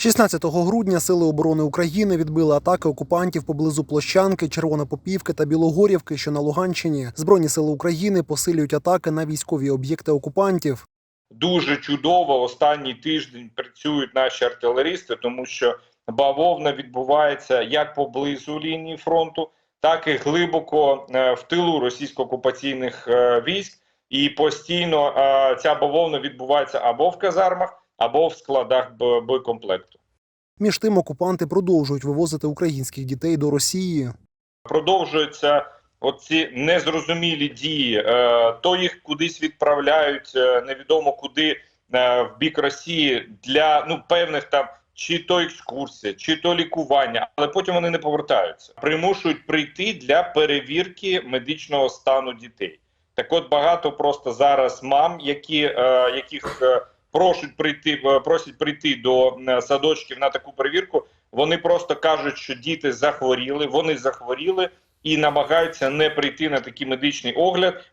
16 грудня сили оборони України відбили атаки окупантів поблизу Площанки, Червонопопівки та Білогорівки, що на Луганщині. Збройні сили України посилюють атаки на військові об'єкти окупантів. дуже чудово останній тиждень працюють наші артилеристи, тому що бавовна відбувається як поблизу лінії фронту, так і глибоко е, в тилу російсько-окупаційних е, військ. І постійно е, ця бавовна відбувається або в казармах, або в складах боєкомплекту. Між тим окупанти продовжують вивозити українських дітей до Росії. продовжуються оці незрозумілі дії. Е, то їх кудись відправляють, е, невідомо куди е, в бік Росії для ну певних там. Чи то екскурсія, чи то лікування, але потім вони не повертаються. Примушують прийти для перевірки медичного стану дітей. Так, от багато просто зараз мам, які е, яких просять прийти, е, просять прийти до е, садочків на таку перевірку. Вони просто кажуть, що діти захворіли, вони захворіли і намагаються не прийти на такий медичний огляд,